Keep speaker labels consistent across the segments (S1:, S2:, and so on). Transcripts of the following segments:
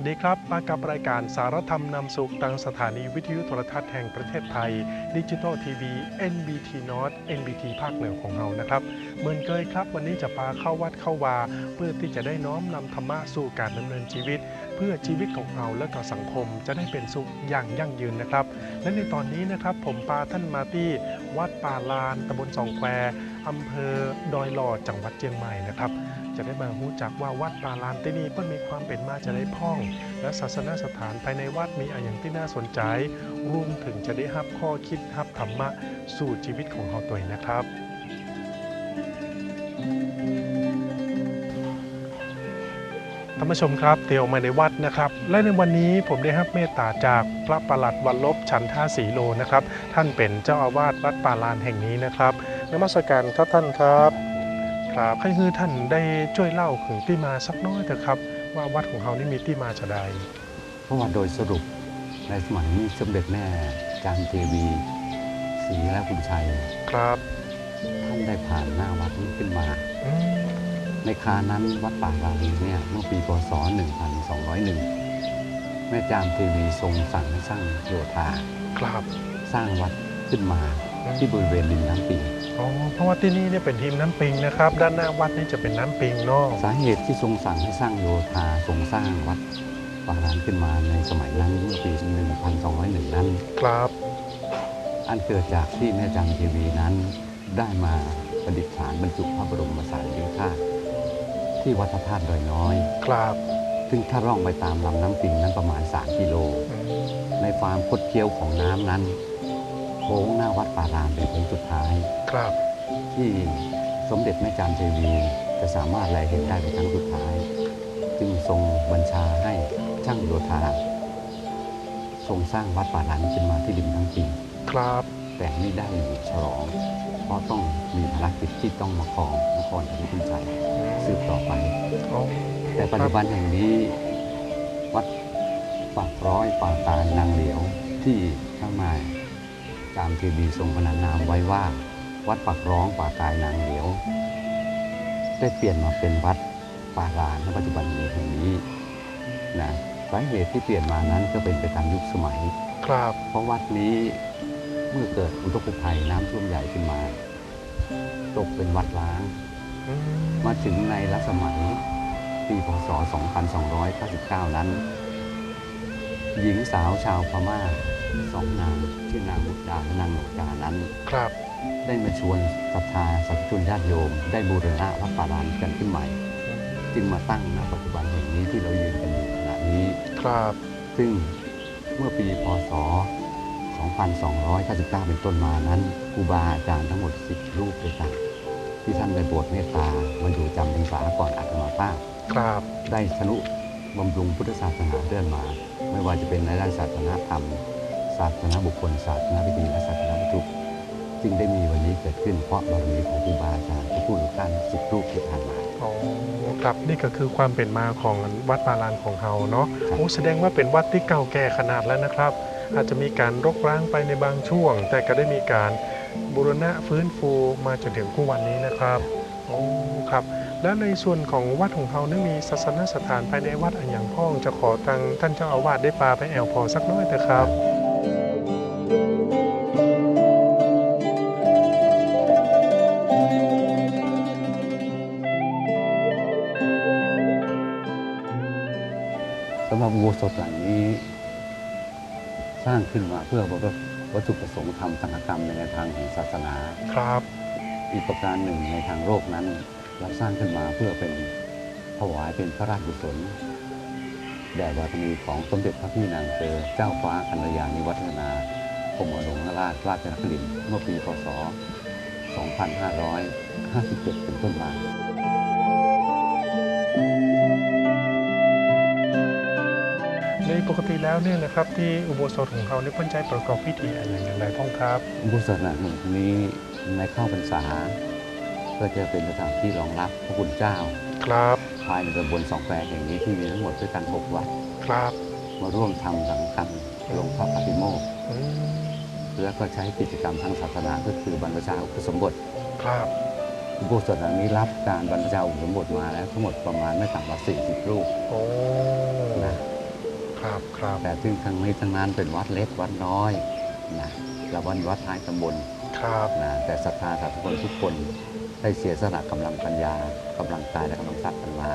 S1: สวัสดีครับ มากับรายการสารธรรมนำสุขทางสถานีวิทยุโทรทัศน์แห่งประเทศไทยดิจิ t a l ทีวี NBT North NBT ภาคเหนือของเรานะครับเหมือนเคยครับ วันนี้จะพาเข้าวัดเข้าวา เพื่อที่จะได้น้อมนำธรรมะสู่การดำเนินชีวิต เพื่อชีวิตของเราและก็สังคมจะได้เป็นสุขอย่างยั่งยืนนะครับ และในตอนนี้นะครับผมพาท่านมาที่วัดป่าลานตำบลสองแควอำเภอดอยหล่อจังหวัดเชียงใหม่นะครับ จะได้มารู้จักว่าวัดป่าลานที่นี่เพิ่นมีความเป็นมาจะได้พ่อง และศาสนสถานภายในวัดมีอะไรอย่างที่น่าสนใจรวมถึงจะได้รับข้อคิดรับธรรมะสู่ชีวิตของเราตัวเองนะครับท่านผู้ชมครับเตียวมาในวัดนะครับ และในวันนี้ผมได้รับเมตตาจากพระประหลัดวันลบชันท่าสีโลนะครับ ท่านเป็นเจ้าอาวาสวัดป่าลานแห่งนี้นะครับนมัสการครับท่านครับ ครับให้คือท่านได้ช่วยเล่าถึงที่มาสักน้อยเถอะครับ ว่าวัดของเรานี่มีที่มาจะใด
S2: เพราะว่าโดยสรุปในสมัยนี้สมเด็จแม่จามเทวีศรีและคุณชัย
S1: ครับ
S2: ท่านได้ผ่านหน้าวัดนี้ขึ้นมา
S1: อืม
S2: ในครานั้นวัดป่าลาลีเนี่ยเมื่อปีพศ 1201 แม่จามเทวีทรงสั่งให้สร้างโยธา
S1: ครับ
S2: สร้างวัดขึ้นมาที่บริเวณริมน้ำปิง
S1: อ๋อเพราะว่าที่นี่เนี่ยเป็นทีมน้ำปิงนะครับ ด้านหน้าวัดนี่จะเป็นน้ำปิงเนาะ
S2: สาเหตุที่ทรงสั่งให้สร้างโยธาทรงสร้างวัดป่าลานขึ้นมาในสมัยนั้นเมื่อปี 1201 นั้น
S1: ครับ
S2: อันเกิดจากที่แม่จำเทวีนั้น ได้มาประดิษฐานบรรจุพระบรมสารีริกธาตุที่วัดพระธาตุดอยน้อย
S1: ครับ
S2: ซึ่งถ้าร่องไปตามลำน้ำปิงนั้นประมาณ 3 กิโล
S1: อืม
S2: ในฟาร์มคดเคี้ยวของน้ำนั้น โค้งหน้าวัดป่ารามเป็นโค้งสุดท้าย
S1: ครับ
S2: ที่สมเด็จแม่จามเทวีจะสามารถแลเห็นได้เป็นครั้งสุดท้าย จึงทรงบัญชาให้ช่างโยธาทรงสร้างวัดป่าลานขึ้นมาที่ริมทั้งปิง
S1: ครับ
S2: แต่ไม่ได้อยู่ฉลอง เพราะต้องมีภารกิจที่ต้องมาครองนครธนบุรีสืบต่อไป
S1: อ๋อ
S2: แต่ปัจจุบันแห่งนี้วัดปากร้อยป่าตายนางเหลียวที่ข้างมาตามทีวีทรงพนันนามไว้ว่า วัดปากร้องป่าตายนางเหลียว ได้เปลี่ยนมาเป็นวัดป่าลานในปัจจุบันนี้แห่งนี้นะสาเหตุที่เปลี่ยนมานั้นก็เป็นไปตามยุคสมัย
S1: ครับ
S2: เพราะวัดนี้เมื่อเกิดอุทกภัยน้ำท่วมใหญ่ขึ้นมา ตกเป็นวัดล้าง
S1: อืม
S2: มาถึงในรัชสมัยปีพศ 2299 นั้น หญิงสาวชาวพม่าสองนางชื่อนางมุกดาและนางหนกดานั้น
S1: ครับ
S2: ได้มาชวนศรัทธาสัตว์ชนญาติโยม ได้บูรณะวัดป่าลานกันขึ้นใหม่ จึงมาตั้งณปัจจุบันแห่งนี้ที่เรายืนกันอยู่ขณะนี้
S1: ครับ
S2: ซึ่งเมื่อปีพศ 2299 เป็นต้นมานั้นครูบาอาจารย์ทั้งหมด 10 รูปด้วยกันที่ท่านได้โปรดเมตตามาอยู่จำพรรษาก่อนอาตมาภาพ
S1: ครับ
S2: ได้ชนุบำรุงพุทธศาสนาเรื่อนมา ไม่ว่าจะเป็นในด้านศาสนาธรรม ศาสนาบุคคล ศาสนาพิธีและศาสนาวัตถุ จึงได้มีวันนี้เกิดขึ้นเพราะบารมีของครูบาอาจารย์ที่ผู้หลุดท่านสิบรูปที่ผ่านมา
S1: อ๋อครับนี่ก็คือความเป็นมาของวัดปาลานของเราเนาะ
S2: ครับ
S1: โอ้แสดงว่าเป็นวัดที่เก่าแก่ขนาดแล้วนะครับ อาจจะมีการรกร้างไปในบางช่วง แต่ก็ได้มีการบูรณะฟื้นฟูมาจนถึงทุกวันนี้นะครับโอ้ครับ แล้วในส่วนของวัดของเรานี่มีศาสนสถานภายในวัดอันอย่างพ่องจะขอทางท่านเจ้าอาวาสได้ปาไปแอลพอสักน้อยเถอะครับ
S2: สำหรับอุโบสถหลังนี้ สร้างขึ้นมาเพื่อวัตถุประสงค์ทำสังฆกรรมในแนวทางแห่งศาสนา
S1: ครับ
S2: อีกประการหนึ่งในทางโลกนั้น เราสร้างขึ้นมาเพื่อเป็นถวายเป็นพระราชกุศลแด่บารมีของสมเด็จพระพี่นางเธอเจ้าฟ้ากัลยาณิวัฒนาพรหมหลวงราชราชนครินทร์เมื่อปีพศ 2557 เป็นต้นมา
S1: ในปกติแล้วเนี่ยนะครับที่อุโบสถของเราเนี่ยเพิ่นใจประกอบพิธีอะไรอย่างไรพ้องครับ
S2: อุโบสถหลังนี้ในเข้าพรรษา ก็จะเป็นสถานที่รองรับพระคุณเจ้า
S1: ครับ
S2: ภายในตำบลสองแควแห่งนี้ที่มีทั้งหมดด้วยกัน6วัด
S1: ครับ
S2: มาร่วมทำสังฆกรรมลงพระปฏิโมกข์
S1: อืม
S2: แล้วก็ใช้กิจกรรมทางศาสนาก็คือบรรพชาอุปสมบท
S1: ครับ
S2: อุโบสถหลังนี้รับการบรรพชาอุปสมบทมาแล้วทั้งหมดประมาณไม่ต่ำกว่า40รูป
S1: โอ้
S2: นะ
S1: ครับครับ
S2: แต่ซึ่งทั้งนี้ทั้งนั้นเป็นวัดเล็กวัดน้อยนะและวันวัดท้ายตำบล
S1: ครับ
S2: นะแต่ศรัทธาสาธุชนทุกคนได้เสียสละกำลังปัญญากำลังกายและกำลังทรัพย์กันมา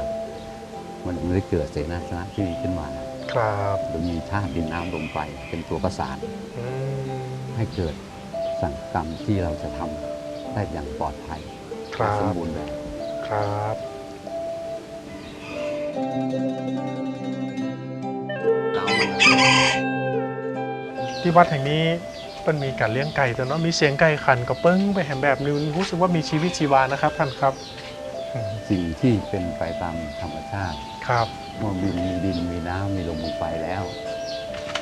S2: มันถึงได้เกิดเสนาสนะที่ดีขึ้นมา
S1: ครับ
S2: โดยมีธาตุดินน้ำลมไฟเป็นตัวประสาน
S1: อืม
S2: ให้เกิดสังกรรมที่เราจะทำได้อย่างปลอดภัย
S1: ครั
S2: สม
S1: บ
S2: บูรณ์แบบ
S1: ครับ
S2: เอามาเลย
S1: ที่วัดแห่งนี้มันมีการเลี้ยงไก่แต่เนาะมีเสียงไก่ขันก็เปิ้งไปแหมแบบนึงรู้สึกว่ามีชีวิตชีวานะครับท่านครับอืม
S2: สิ่งที่เป็นไปตามธรรมชาติ
S1: ครับ
S2: เมื่อมีมีดินมีน้ำมีลมมีไฟแล้ว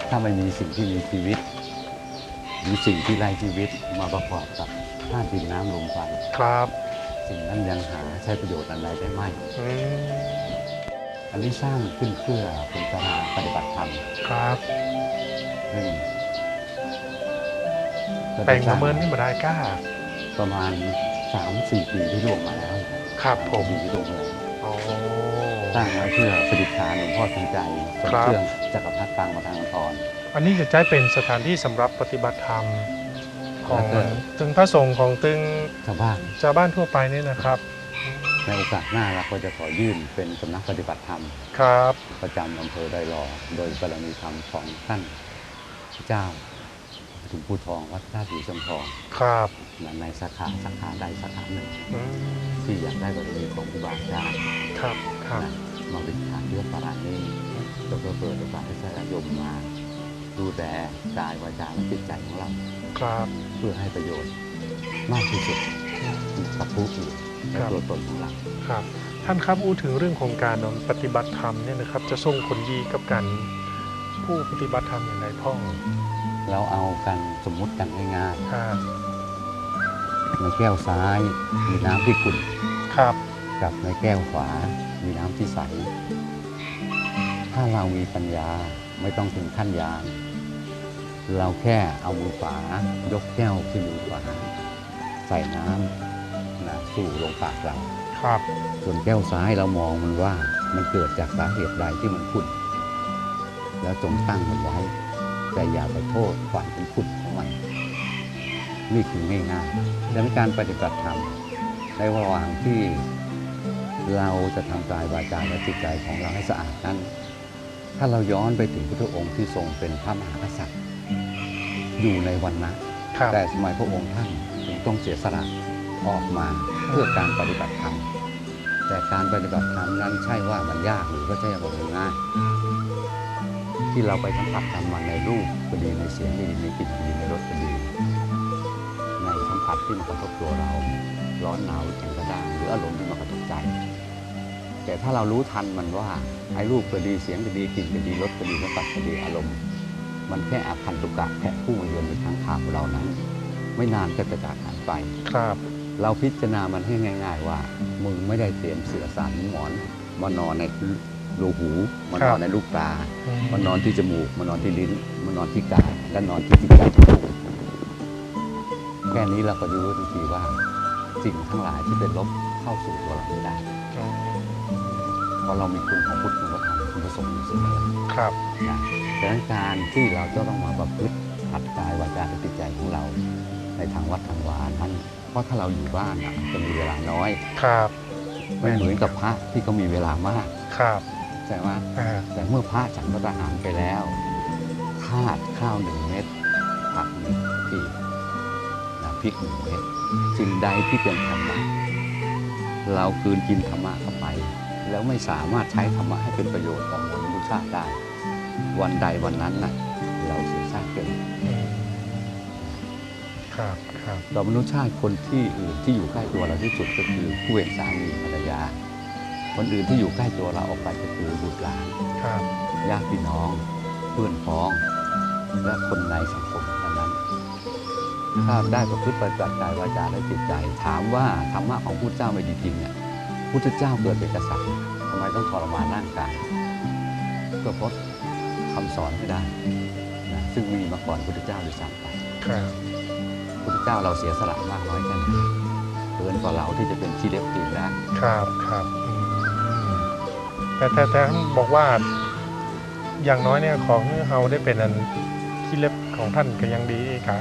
S2: ถ้าไม่มีสิ่งที่มีชีวิต หรือสิ่งที่ไร้ชีวิตมาประกอบกับธาตุดินน้ำลมไฟ
S1: ครับ
S2: สิ่งนั้นยังหาใช้ประโยชน์อะไรได้ไหม
S1: อืม
S2: อันนี้สร้างขึ้นเพื่อเป็นการปฏิบัติธรรม
S1: ครับ
S2: ซึ่งก็
S1: แปล
S2: ได้
S1: ง
S2: ส
S1: ป
S2: ร้า
S1: ระเมินนี่มาได้กล้า
S2: ประมาณ3-4ปีที่ล่วงมาแล้ว
S1: ครับผม
S2: ปีที่ล่วงมาแล้ว
S1: อ๋อ
S2: สร้างไว้เพื่อประดิษฐานหลวงพ่อทันใจทรง
S1: ครับ
S2: เครื่องจักรพรรดิกลางมาทางนคร
S1: อันนี้จะใช้เป็นสถานที่สำหรับปฏิบัติธรรมของ
S2: แล้วก็
S1: ตึงพระสงฆ์ของตึง
S2: ชาวบ้าน
S1: ชาวบ้านทั่วไปนี่นะครับ
S2: ในโอกาสหน้าเราก็จะขอยื่นเป็นสำนักปฏิบัติธรรม
S1: ครับ
S2: ประจำอำเภอไดรอโดยบารมีธรรมของท่านเจ้าถึงผู้ทองวัดราชสีจำทอง
S1: ครับ
S2: ในสาขาสาขาใดสาขาหนึ่ง
S1: อืม
S2: ที่อยากได้บารมีของครูบาอาจารย์
S1: ครับครับ
S2: นะมาเป็นฐานเลือกปราณีแล้วก็เปิดโอกาสให้สายโยมมา ดูแลกายวาจาและจิตใจของเรา
S1: ครับ
S2: เพื่อให้ประโยชน์มากที่สุดกับผู้อื่น และ
S1: ครับ
S2: ตัวตนของเรา
S1: ครับท่านครับพูดถึงเรื่องของการปฏิบัติธรรมเนี่ยนะครับจะส่งผลดีกับการผู้ปฏิบัติธรรมอย่างไรพ่อง
S2: เราเอากันสมมุติกันง่าย
S1: ครับ
S2: ๆในแก้วซ้ายมีน้ำที่ขุ่น
S1: ครับ
S2: กับในแก้วขวามีน้ำที่ใส ถ้าเรามีปัญญาไม่ต้องถึงขั้นยานเราแค่เอามือขวายกแก้วที่มือขวาใส่น้ำนะ สู่ลงปากเรา
S1: ครับ
S2: ส่วนแก้วซ้ายเรามองมันว่ามันเกิดจากสาเหตุใดที่มันขุ่นแล้วจงตั้งมันไว้ แต่อย่าไปโทษความเป็นขุ่นของมัน นี่คือง่ายๆดังนั้นการปฏิบัติธรรมในระหว่างที่เราจะทำกายวาจาและจิตใจของเราให้สะอาดนั้น ถ้าเราย้อนไปถึงพุทธองค์ที่ทรงเป็นพระมหากษัตริย์ อยู่ในวันนะ
S1: ครับ
S2: แต่สมัยพระองค์ท่านจึงต้องเสียสละ ออกมาเพื่อการปฏิบัติธรรมแต่การปฏิบัติธรรมนั้นใช่ว่ามันยากหรือก็ใช่ว่ามันง่ายที่เราไปสัมผัสธรรมมาในรูปก็ดีในเสียงก็ดีในกลิ่นก็ดีในรสก็ดีในสัมผัสที่มากระทบตัวเรา ร้อนหนาวหรือแข็งกระด้างหรืออารมณ์ที่มากระทบใจ แต่ถ้าเรารู้ทันมันว่าไอ้รูปก็ดีเสียงก็ดีกลิ่นก็ดีรสก็ดีสัมผัสก็ดีอารมณ์ มันแค่อาพันตุกะแค่ผู้มาเยือนในทางขาของเรานั้น ไม่นานก็จะจากหายไป
S1: ครับ
S2: เราพิจารณามันให้ง่าย ๆ ว่า มึงไม่ได้เตรียมเสือสารหมอนมานอนในรูหูมานอนในลูกตามานอนที่จมูกมานอนที่ลิ้นมานอนที่กายและนอนที่จิตใจของเราแค่นี้เราก็รู้ทันทีว่าสิ่งทั้งหลายที่เป็นลบเข้าสู่ตัวเราไม่ได้
S1: อืม
S2: เพราะเรามีคุณของพุทธคุณพระธรรมคุณพระสงฆ์อยู่เสมอ
S1: ครับ
S2: นะดังนั้นการที่เราจะต้องมาประพฤติหัดกายวาจาและจิตใจของเรา ในทางวัดทางวานั้น เพราะถ้าเราอยู่บ้านน่ะจะมีเวลาน้อย
S1: ครับ
S2: ไม่เหมือนกับพระที่เขามีเวลามาก
S1: ครับ
S2: ใช่ไหม
S1: อ่า
S2: แต่เมื่อพระฉันพระทหารไปแล้วธาตุข้าวหนึ่งเม็ดผักหนึ่งขีดนะพริกหนึ่งเม็ดสิ่งใดที่เป็นธรรมะเรากลืนกินธรรมะเข้าไป แล้วไม่สามารถใช้ธรรมะให้เป็นประโยชน์ต่อมวลมนุษยชาติได้ วันใดวันนั้นน่ะเราเสียชาติเป็น
S1: อืม ครับครับ
S2: ต่อมนุษยชาติคนที่อื่นที่อยู่ใกล้ตัวเราที่สุดก็คือผู้เป็นสามีภรรยา คนอื่นที่อยู่ใกล้ตัวเราออกไปก็คือบุตรหลาน
S1: ครับ
S2: ญาติพี่น้องเพื่อนพ้อง และคนในสังคมเท่านั้นถ้าได้ประพฤติปฏิบัติกายวาจาและจิตใจ ถามว่าธรรมะของพุทธเจ้าไม่ดีจริงเนี่ยพุทธเจ้าเกิดเป็นกษัตริย์ทำไมต้องทรมานร่างกายก็เพราะคำสอนไม่ได้นะซึ่งมีมาก่อนพุทธเจ้าด้วยซ้ำไป
S1: ครับ
S2: พุทธเจ้าเราเสียสละมากน้อยแค่ไหนเกินกว่าเราที่จะเป็นที่เล็บตีนได้
S1: ครับครับอืมแต่แต่แต่ท่านบอกว่าอย่างน้อยเนี่ยของเฮาได้เป็นอันขี้เล็บของท่านก็ยังดีอีกค่ะ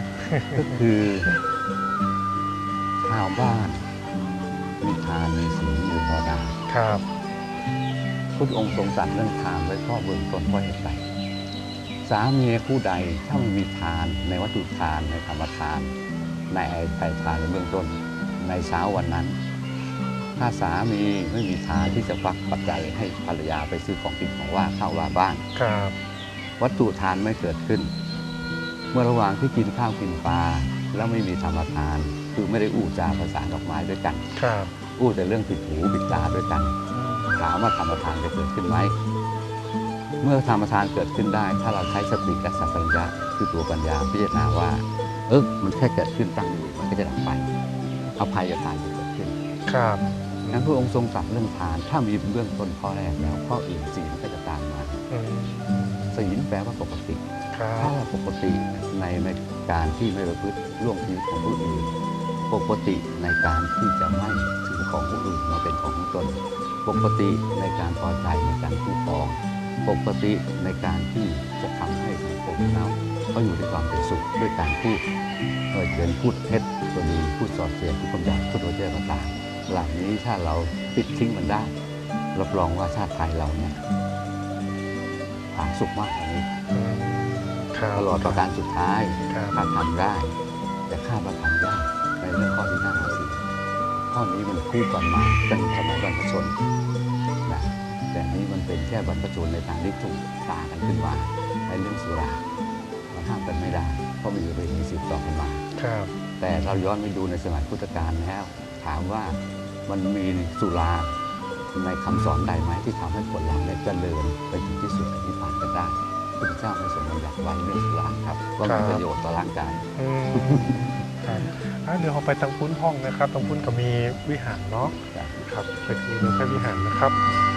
S2: ก็คือชาวบ้านมีทานมีศีลมีภาวนา
S1: ครับ
S2: พุทธองค์ทรงตรัสเรื่องทานไว้ข้อเบื้องต้นว่าเหตุใด สามีผู้ใดถ้าไม่มีทานในวัตถุทานในธรรมทาน ในไอ้ไถ่ทานในเบื้องต้น ในเช้าวันนั้น ถ้าสามีไม่มีทานที่จะฟักปัจจัยให้ภรรยาไปซื้อของกินของว่าข้าวว่าบ้าน
S1: ครับ
S2: วัตถุทานไม่เกิดขึ้น เมื่อระหว่างที่กินข้าวกินปลาแล้วไม่มีธรรมทาน คือไม่ได้อู้จาภาษาดอกไม้ด้วยกัน
S1: ครับ
S2: อู้แต่เรื่องผิดหูผิดตาด้วยกัน ถามว่าธรรมทานจะเกิดขึ้นไหม เมื่อธรรมทานเกิดขึ้นได้ ถ้าเราใช้สติและสัมปชัญญะคือตัวปัญญาพิจารณาว่า เออมันแค่เกิดขึ้นตั้งอยู่มันก็จะดับไปอภัยทานจะเกิดขึ้น
S1: ครับ
S2: งั้นพระองค์ทรงตรัสเรื่องทาน ถ้ามีเบื้องต้นข้อแรกแล้วข้ออื่นศีลก็จะตามมา
S1: อืม
S2: ศีลแปลว่าปกติ
S1: ครั
S2: ถ้า
S1: บ
S2: เราปกติในในการที่ไม่ประพฤติล่วงชีวิตของผู้อื่น ปกติในการที่จะไม่ถือของผู้อื่นมาเป็นของของตน ปกติในการพอใจในการคู่ครอง ปกติในการที่จะทำให้สังคมเราเขาอยู่ด้วยความเป็นสุขด้วยการพูดเออเชิญพูดเท็จก็ดีพูดสอดเสียดพูดคำหยาบพูดโดยเจ้าต่างๆเหล่านี้ถ้าเราปิดทิ้งมันได้รับรองว่าชาติไทยเราเนี่ยผาสุขมากกว่านี้
S1: อืมครับ
S2: ตลอดประการสุดท้าย
S1: ครับ
S2: ถ้าทำได้แต่คาดว่าทำยากในเรื่องข้อที่ห้าสิข้อนี้มันคู่กันมาตั้งแต่สมัยบรรพชนนะ แต่นี้มันเป็นแค่บรรพชนในทางที่ถูกตากันขึ้นมาในเรื่องสุรามันห้ามกันไม่ได้ เพราะมีประเพณีสืบต่อกันมา
S1: ครับ
S2: แต่เราย้อนไปดูในสมัยพุทธกาลแล้ว ถามว่ามันมีสุราในคำสอนใดไหมที่ทำให้คนเราเนี่ยเจริญไปถึงที่สุดที่ผ่านกันได้พระพุทธเจ้าไม่ทรงบัญญัติไว้เรื่องสุราครับว่ามีประโยชน์ต่อร่างกาย
S1: อืมครับอะเดี๋ยวเราไปตังพุ้นห้องนะครับตังพุ้นก็มีวิหารเนาะ
S2: จ้ะ
S1: ครับไปดูดูแค่วิหารนะครับครับ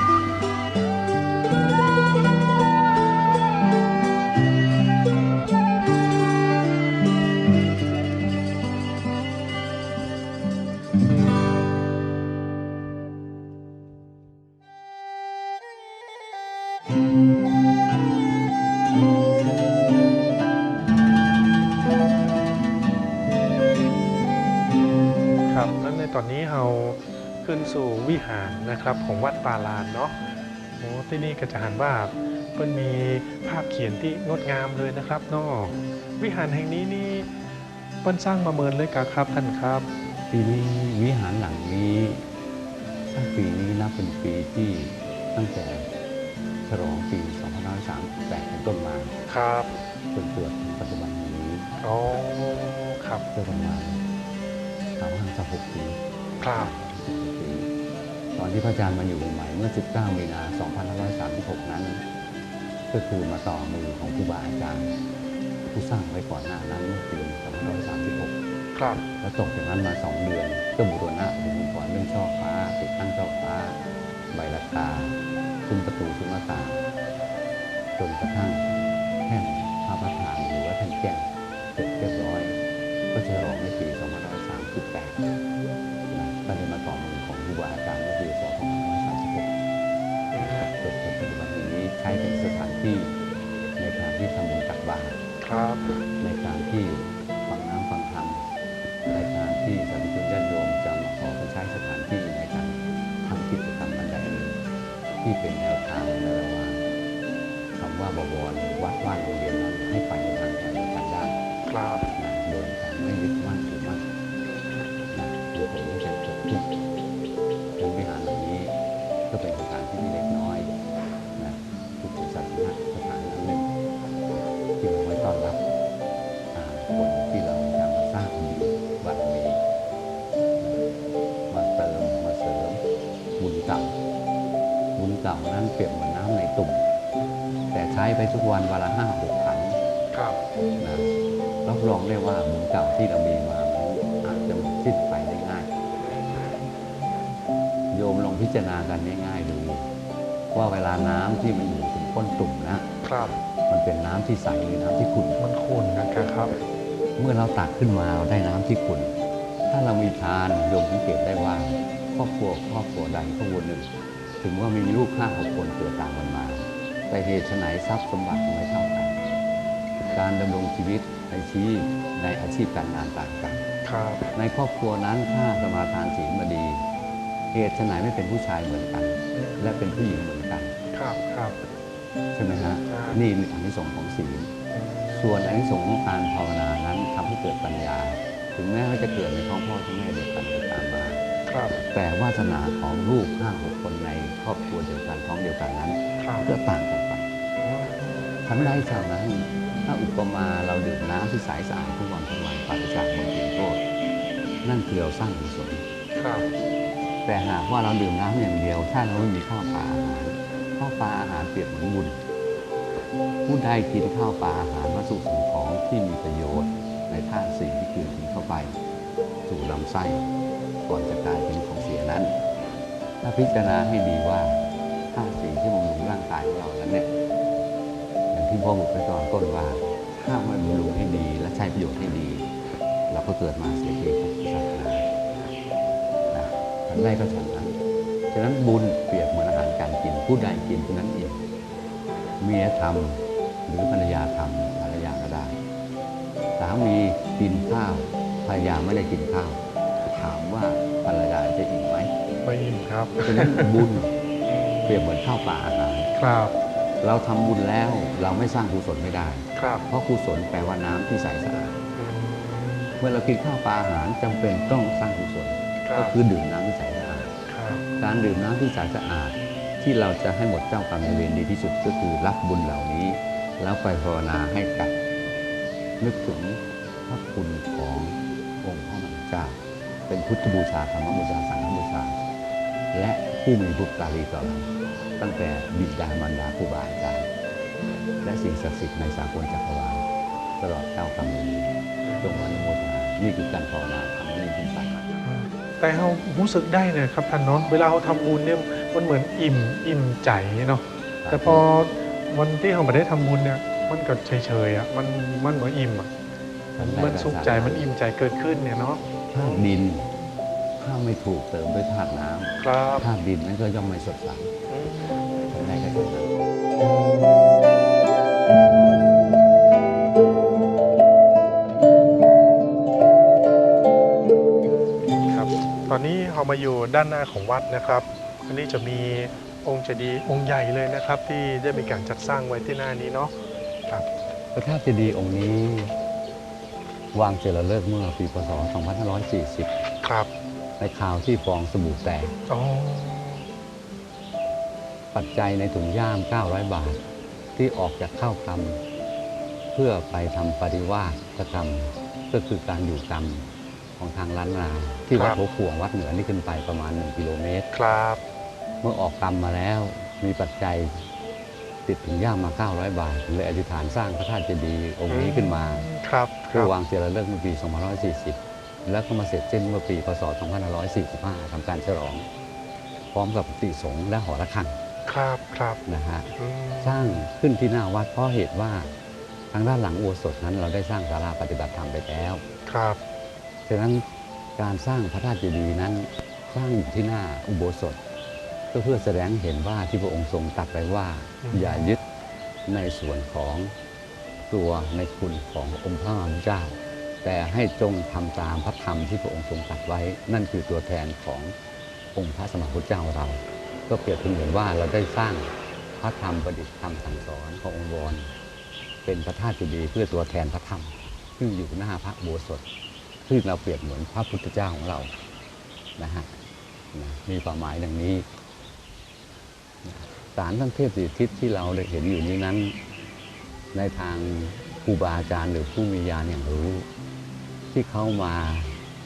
S1: ขึ้นสู่วิหารนะครับของวัดปาลานเนาะโอ้ที่นี่ก็จะหันว่าเพิ่นมีภาพเขียนที่งดงามเลยนะครับเนาะวิหารแห่งนี้นี่เปิ้นสร้างมาเมินเลยกะครับท่านครับ
S2: ปีนี้วิหารหลังนี้ถ้าปีนี้นับเป็นปีที่ตั้งแต่ฉลองปี 2538 เป็นต้นมา
S1: ครับ
S2: จนเกิดถึงปัจจุบันนี้
S1: อ๋อครับ
S2: ก็ประมาณสามห้าสิบหกปี
S1: ครับ
S2: 16ปี ตอนที่พระอาจารย์มาอยู่ใหม่ๆเมื่อ 19 มีนา 2536 นั้น ก็คือมาต่อมือของครูบาอาจารย์ผู้สร้างไว้ก่อนหน้านั้นเมื่อปี2536
S1: ครับ
S2: แล้วตกจากนั้นมาสองเดือนก็บูรณะถึงก่อนเรื่องช่อฟ้า ติดตั้งช่อฟ้า ใบราคาซุ้มประตูซุ้มหน้าต่างจนกระทั่งแท่นพระประธานหรือว่าแท่นแก้ง ของครูบาอาจารย์ก็คือ2536นะครับจนถึงปัจจุบันนี้ใช้เป็นสถานที่ในการที่ทำบุญตักบาตร
S1: ครับ
S2: ในการที่ฟังน้ำฟังธรรมในการที่สาธุชนญาติโยมจะมาขอไปใช้สถานที่ในการทำกิจกรรมอันใดอันหนึ่งที่เป็นแนวทางในระหว่างคำว่าบวรวัดว่านโรงเรียนนั้นให้ไปในทางเดียวกันได้
S1: ครับ
S2: นเป็นน้ำที่ใสหรือน้ำที่ขุ่น
S1: มันขุ่นนะครับ
S2: เมื่อเราตักขึ้นมาเราได้น้ำที่ขุ่น ถ้าเรามีทานโยมสังเกตได้ว่าครอบครัวครอบครัวใดครอบครัวหนึ่ง ถึงว่ามีลูกห้าหกคนเกิดตามกันมาแแต่เหตุไฉนทรัพย์สมบัติไม่เท่ากัน การดำรงชีวิตในชีวิตในอาชีพการงานต่างกัน
S1: ครับ
S2: ในครอบครัวนั้นถ้าสมาทานศีลมาดี เหตุไฉนไม่เป็นผู้ชายเหมือนกัน และเป็นผู้หญิงเหมือนกัน
S1: ครับครับ
S2: ใช่ไหมฮะ
S1: ใช่
S2: นี่คืออานิสงส์ของศีลส่วนอานิสงส์ของการภาวนานั้นทำให้เกิดปัญญา ถึงแม้ว่าจะเกิดในท้องพ่อท้องแม่เดียวกันก็ตามมา
S1: ครับ
S2: แต่วาสนาของลูกห้าหกคนในครอบครัวเดียวกันท้องเดียวกันนั้น
S1: ครับ
S2: ก็ต่างกันไปทั้งใดฉากนั้นถ้าอุปมาเราดื่มน้ำที่ใสสะอาดทุกวันทุกวันปราศจากความเพียรโทษนั่นคือเราสร้างกุศล
S1: ครับ
S2: แต่หากว่าเราดื่มน้ำอย่างเดียว ถ้าเราไม่มีข้าวปลาอาหาร ข้าวปลาอาหารเปรียบเหมือนบุญผู้ใดกินข้าวปลาอาหารวัตถุสิ่งของที่มีประโยชน์ในธาตุสิ่งที่กินเข้าไป สู่ลำไส้ก่อนจะกลายเป็นของเสียนั้นถ้าพิจารณาให้ดีว่าธาตุสิ่งที่บำรุงร่างกายของเรานั้นเนี่ยอย่างที่พ่อบอกไปตอนต้นว่าถ้าไม่บำรุงให้ดีและใช้ประโยชน์ให้ดี เราก็เกิดมาเสียทีพุทธศาสนานะทั้งได้ก็ฉันนั้นฉะนั้นบุญเปรียบเหมือน การกินผู้ใดกินผู้นั้นอิ่มเมียทำหรือภรรยาทำภรรยาก็ได้ สามีกินข้าวภรรยาไม่ได้กินข้าว ถามว่าภรรยาจะอิ่มไหม
S1: ไม่อิ่มครับ
S2: ฉะนั้นบุญเปรียบเหมือนข้าวปลาอาหาร
S1: ครับ
S2: เราทำบุญแล้วเราไม่สร้างกุศลไม่ได้
S1: ครับ
S2: เพราะกุศลแปลว่าน้ำที่ใสสะอาด
S1: อืม
S2: เมื่อเรากินข้าวปลาอาหารจำเป็นต้องสร้างกุศล
S1: ครั
S2: ก็
S1: บ
S2: คือดื่มน้ำที่ใสสะอาด
S1: ครับ
S2: การดื่มน้ำที่ใสสะอาด ที่เราจะให้หมดเจ้ากรรมนายเวรดีที่สุดก็คือรับบุญเหล่านี้ แล้วไปภาวนาให้กับนึกถึงพระคุณขององค์พระมหาเจ้าเป็นพุทธบูชาธรรมบูชาสังฆบูชา และผู้มีบุตรตาลีต่อเราตั้งแต่บิดามารดาครูบาอาจารย์และสิ่งศักดิ์สิทธิ์ในสากลจักรวาลตลอดเจ้ากรรมนายเวรจงอนุโมทนานี่คือการภาวนาทำนี้ขึ้นไป
S1: แต่เรารู้สึกได้นะครับท่านเนาะเวลาเราทำบุญเนี่ย มันเหมือนอิ่มอิ่มใจเนาะแต่พอวันที่เราไม่ได้ทำบุญเนี่ย มันก็เฉยๆอะมันมันเหมือนอิ่มอะมันสุขใจมันอิ่มใจเกิดขึ้นเนี่ยเนาะ
S2: ธาตุดินถ้าไม่ถูกเติมด้วยธาตุน้
S1: ครับำ
S2: ธาตุดินนั้นก็ย่อมไม่สดใส
S1: อืม
S2: ทำได้ก็เช่นนั้น
S1: ครับตอนนี้เรามาอยู่ด้านหน้าของวัดนะครับ อันนี้จะมีองค์เจดีย์องค์ใหญ่เลยนะครับ ที่ได้มีการจัดสร้างไว้ที่หน้านี้เนาะครับ
S2: พระธาตุเจดีย์องค์นี้ วางเจริญเลิกษ์เมื่อปีพศ 2540
S1: ครับ
S2: ในข่าวที่ฟองสบู่แตก
S1: อ๋อ
S2: ปัจจัยในถุงย่าม 900 บาท ที่ออกจากข้าวกรรม เพื่อไปทำปฏิวาสกรรม ก็คือการอยู่กรรมของทางล้านนาที่วัดหัวขวงวัดเหนือนี่ขึ้นไปประมาณ 1 กิโลเมตร
S1: ครับ
S2: เมื่อออกกรรมมาแล้วมีปัจจัยติดถุงย่ามมา 900 บาทเลยอธิษฐานสร้างพระธาตุเจดีย์องค์นี้ขึ้นมา
S1: ครับค
S2: เพื่
S1: รั
S2: อบวางเจริญเลิกษ์เมื่อปี 2540 แล้วก็มาเสร็จสิ้นเมื่อปีพศ 2545ทำการฉลอง พร้อมกับปฏิสงฆ์และหอระฆัง
S1: ครับครับ
S2: นะฮะ
S1: อืม
S2: สร้างขึ้นที่หน้าวัดเพราะเหตุว่าทางด้านหลังอุโบสถนั้นเราได้สร้างศาลาปฏิบัติธรรมไปแล้ว
S1: ครับ
S2: ฉะนั้นการสร้างพระธาตุเจดีย์นั้นสร้างอยู่ที่หน้าอุโบสถ ก็เพื่อแสดงเห็นว่าที่พระองค์ทรงตรัดไว้ว่า อย่ายึดในส่วนของตัวในคุณขององค์พระมหาเจ้า แต่ให้จงทำตามพระธรรมที่พระองค์ทรงตรัดไว้ นั่นคือตัวแทนขององค์พระสมมาพุทธเจ้าเรา ก็เปรียบเสมือนว่าเราได้สร้างพระธรรมประดิษฐ์ธรรมสั่งสอนขององค์วรเป็นพระธาตุเจดีย์เพื่อตัวแทนพระธรรมซึ่งอยู่หน้าพระอุโบสถซึ่งเราเปรียบเหมือนพระพุทธเจ้าของเรานะฮะนะมีความหมายดังนี้นะ สารท่านเทพสิทธิที่เราได้เห็นอยู่นี้นั้น ในทางครูบาอาจารย์หรือผู้มีญาณอย่างรู้ ที่เขามา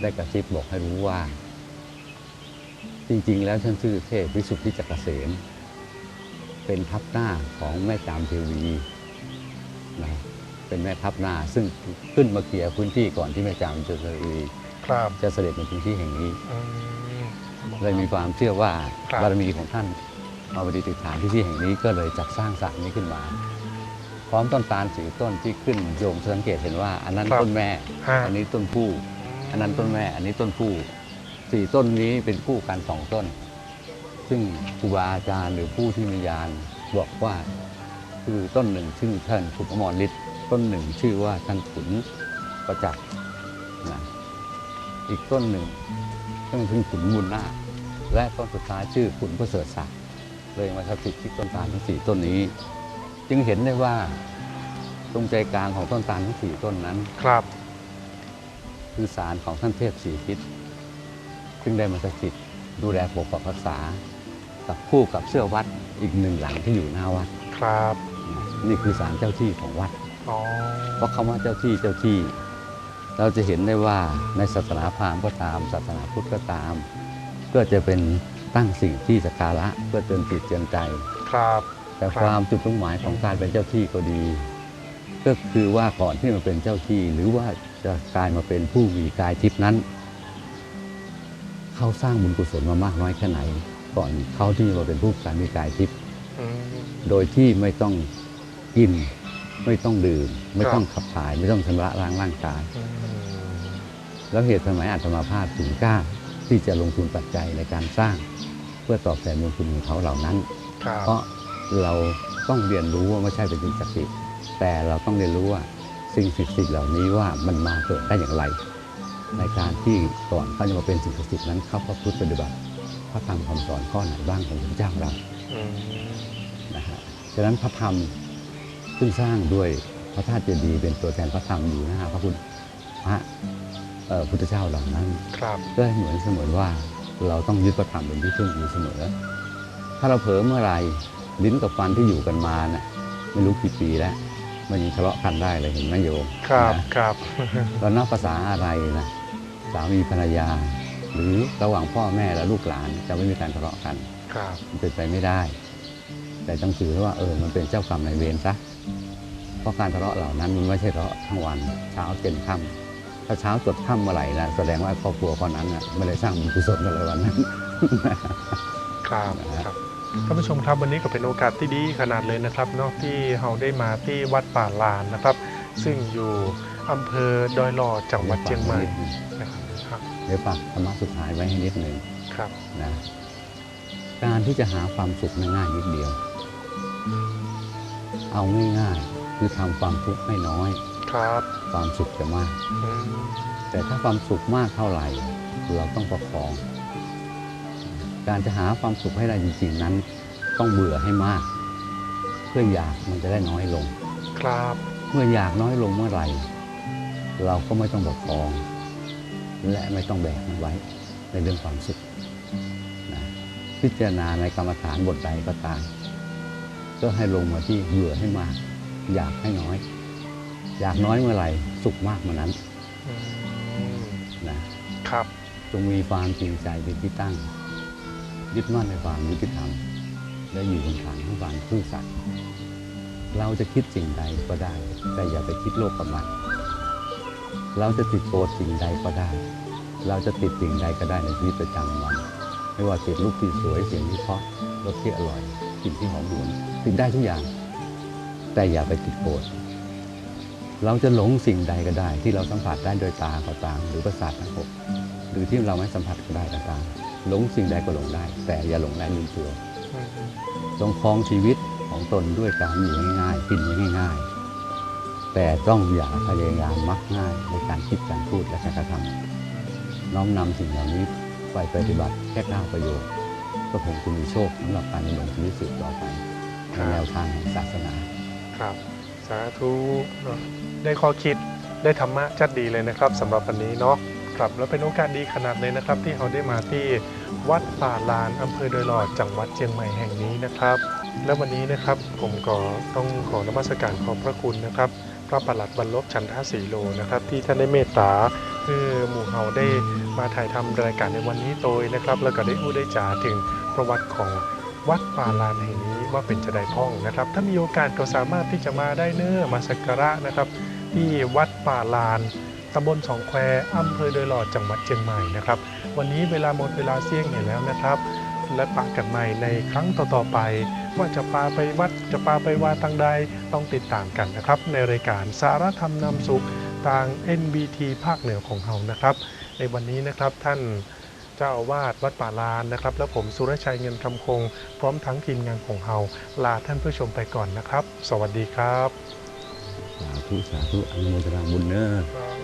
S2: ได้กระซิบบอกให้รู้ว่า จริงๆ แล้วท่านชื่อเทพวิสุทธิจักรเกษมเป็นทัพหน้าของแม่จามเทวีนะเป็นแม่ทัพหน้าซึ่งขึ้นมาเคลียร์พื้นที่ก่อนที่แม่จามเทวี
S1: ครับ
S2: จะเสด็จในพื้นที่แห่งนี้
S1: อืม
S2: เลยมีความเชื่อว่า
S1: ครับ
S2: บารมีของท่าน มาปฏิติฐานที่ที่แห่งนี้ก็เลยจัดสร้างศาลนี้ขึ้นมา พร้อมต้นตาลสีต้นที่ขึ้นโยมสังเกตเห็นว่า อันนั้นต้นแม่
S1: ฮะ
S2: อันนี้ต้นผู้ อันนั้นต้นแม่ อันนี้ต้นผู้สี่ต้นนี้เป็นคู่กันสองต้น ซึ่งครูบาอาจารย์หรือผู้ที่มีญาณบอกว่าคือต้นหนึ่งชื่อท่านขุนอมรฤทธิ์ต้นหนึ่งชื่อว่าท่านขุนประจักษ์นะอีกต้นหนึ่งท่านคือขุนบุญนาคและต้นสุดท้ายชื่อขุนประเสริฐศักดิ์ เลยมาสถิตที่ต้นตาลทั้งสี่ต้นนี้ จึงเห็นได้ว่าตรงใจกลางของต้นตาลทั้งสี่ต้นนั้น
S1: ครับ
S2: คือสารของท่านเทพสีทิศซึ่งได้มาสถิตดูแลปกปักรักษากับคู่กับเสื้อวัดอีกหนึ่งหลังที่อยู่หน้าวัด
S1: ครับ
S2: นี่คือสารเจ้าที่ของวัด
S1: อ๋อ
S2: เพราะคำว่าเจ้าที่เจ้าที่ เราจะเห็นได้ว่าในศาสนาพราหมณ์ก็ตามศาสนาพุทธก็ตาม ก็จะเป็น ตั้งสิ่งที่สักการะเพื่อเตือนจิตเตือนใจ
S1: ครับ
S2: แต่
S1: ครับ
S2: ความจุดมุ่งหมายของการเป็นเจ้าที่ก็ดี ก็คือว่าก่อนที่มาเป็นเจ้าที่ หรือว่าจะกลายมาเป็นผู้มีกายทิพย์นั้น เขาสร้างบุญกุศลมามากน้อยแค่ไหน ก่อนเขาที่มาเป็นผู้การมีกายทิพย์
S1: อืม
S2: โดยที่ไม่ต้องกิน ไม่ต้องดื่ม ไม่
S1: ครับ
S2: ต้องขับถ่าย ไม่ต้องชำระล้างร่างกาย
S1: อืม
S2: แล้วเหตุสมัยอาตมาภาพถึงกล้า ที่จะลงทุนปัจจัยในการสร้าง เพื่อตอบแทนบุญคุณของเขาเหล่านั้น
S1: ครับ
S2: เพราะเราต้องเรียนรู้ว่าไม่ใช่เป็นสิ่งศักดิ์สิทธิ์แต่เราต้องเรียนรู้ว่าสิ่งศักดิ์สิทธิ์เหล่านี้ว่ามันมาเกิดได้อย่างไร ในการที่ก่อนเขาจะมาเป็นสิ่งศักดิ์สิทธิ์นั้นเขาพระพุทธปฏิบัติพระธรรมคำสอนข้อไหนบ้างของพระเจ้าเรา
S1: อืม
S2: นะฮะฉะนั้นพระธรรมซึ่งสร้างด้วยพระธาตุเจดีย์เป็นตัวแทนพระธรรมอยู่นะฮะพระพุทธพระเอ่อ พุทธเจ้าเหล่านั้น
S1: ครับ
S2: ก็เหมือนเสมือนว่าเราต้องยึดพระธรรมเป็นที่พึ่งอยู่เสมอ ถ้าเราเผลอเมื่อไหรลิ้นกับฟันที่อยู่กันมาน่ะไม่รู้กี่ปีแล้วมันยังทะเลาะกันได้เลยเห็นไหมโยม
S1: ครับ
S2: นะครับเรานับภาษาอะไรนะสามีภรรยา หรือระหว่างพ่อแม่และลูกหลานจะไม่มีการทะเลาะกัน
S1: ครับ
S2: มันเป็นไปไม่ได้ แต่ต้องถือว่าเออมันเป็นเจ้ากรรมนายเวรซะเพราะการทะเลาะเหล่านั้นมันไม่ใช่ทะเลาะทั้งวันเช้าเย็นค่ำ ถ้าเช้าจดค่ำเมื่อไหร่นะแสดงว่าครอบครัวคนนั้นน่ะไม่ได้สร้างบุญกุศลกันเลยวันนั้น
S1: ครับ
S2: นะฮะ
S1: ครับท่านผู้ชมครับวันนี้ก็เป็นโอกาสที่ดีขนาดเลยนะครับเนอกที่เราได้มาที่วัดป่าลานนะครับ ซึ่งอยู่อำเภอดอยหล่อจังหวัดเชียงใหม่นะครับครับ
S2: เดี๋ยวฝากธรรมะสุดท้ายไว้ให้นิดหนึ่ง
S1: ครับ
S2: นะการที่จะหาความสุขง่ายๆนิดเดียว เอาง่ายๆคือทำความทุกข์ให้น้อย
S1: ครับ
S2: ความสุขจะมาก
S1: อืม
S2: แต่ถ้าความสุขมากเท่าไหร่ เราต้องประคอง การจะหาความสุขให้ได้จริงๆนั้น ต้องเบื่อให้มาก เพื่ออยากมันจะได้น้อยลง
S1: ครับ
S2: เมื่ออยากน้อยลงเมื่อไหร่ เราก็ไม่ต้องประคอง และไม่ต้องแบกมันไว้ในเรื่องความสุขนะพิจารณาในกรรมฐานบทใดก็ตามก็ให้ลงมาที่เบื่อให้มาก อยากให้น้อย อยากน้อยเมื่อไหร่สุขมากเมื่อนั้น
S1: อืม
S2: นะครับจงมีความจริงใจเป็นที่ตั้ง ยึดมั่นในความยุติธรรม และอยู่บนฐานของความซื่อสัตย์เราจะคิดสิ่งใดก็ได้ แต่อย่าไปคิดโลภกับมัน เราจะติดโกรธสิ่งใดก็ได้ เราจะติดสิ่งใดก็ได้ในชีวิตประจำวัน ไม่ว่าติดรูปที่สวยเสียงที่เพราะรสที่อร่อยกลิ่นที่หอมหวนติดได้ทุกอย่าง แต่อย่าไปติดโกรธ เราจะหลงสิ่งใดก็ได้ ที่เราสัมผัสได้โดยตาก็ตาม หรือประสาททั้งหกหรือที่เราไม่สัมผัสก็ได้ก็ตามหลงสิ่งใดก็หลงได้ แต่อย่าหลงแรงลืมตัว
S1: อืม
S2: จงครองชีวิตของตนด้วยการอยู่ง่ายๆกินง่าย ๆ แต่ต้องอย่าพยายามมักง่ายในการคิดการพูดและการกระทำน้อมนำสิ่งเหล่านี้ไปปฏิบัติแค่ก้าวประโยชน์ก็คงจะมีโชคสำหรับการดำรงชีวิตสืบต่อไปในแนวทางแห่งศาสนา
S1: ครับ สาธุได้ข้อคิดได้ธรรมะจัดดีเลยนะครับสำหรับวันนี้เนาะครับแล้วเป็นโอกาสดีขนาดเลยนะครับ ที่เราได้มาที่วัดป่าลานอำเภอโดยหลอดจังหวัดเชียงใหม่แห่งนี้นะครับ และวันนี้นะครับผมก็ต้องขอนมัสการขอบพระคุณนะครับ พระประหลัดบรรลบชันทาสีโลนะครับ ที่ท่านได้เมตตาคือหมู่เฮาได้มาถ่ายทำรายการในวันนี้โดยนะครับ แล้วก็ได้พูดได้จาถึงประวัติของ วัดป่าลานแห่งนี้ว่าเป็นจะได้พ้องนะครับ ถ้ามีโอกาสก็สามารถที่จะมาได้เนื้อมาสักการะนะครับ ที่วัดป่าลานตำบลสองแควอำเภอโดยหลอดจังหวัดเชียงใหม่นะครับ วันนี้เวลาหมดเวลาเสี่ยงเห็นแล้วนะครับ และปากันใหม่ในครั้งต่อๆไป ว่าจะพาไปวัดจะพาไปวาทางใดต้องติดตามกันนะครับ ในรายการสารธรรมนำสุขทาง NBT ภาคเหนือของเรานะครับ ในวันนี้นะครับท่าน เจ้าอาวาสวัดป่าลานนะครับ และผมสุรชัยเงินคำคง พร้อมทั้งทีมงานของเฮาลาท่านผู้ชมไปก่อนนะครับ สวัสดีครับ
S2: สาธุสาธุอนุโมทนาบุญเนอ
S1: ครับ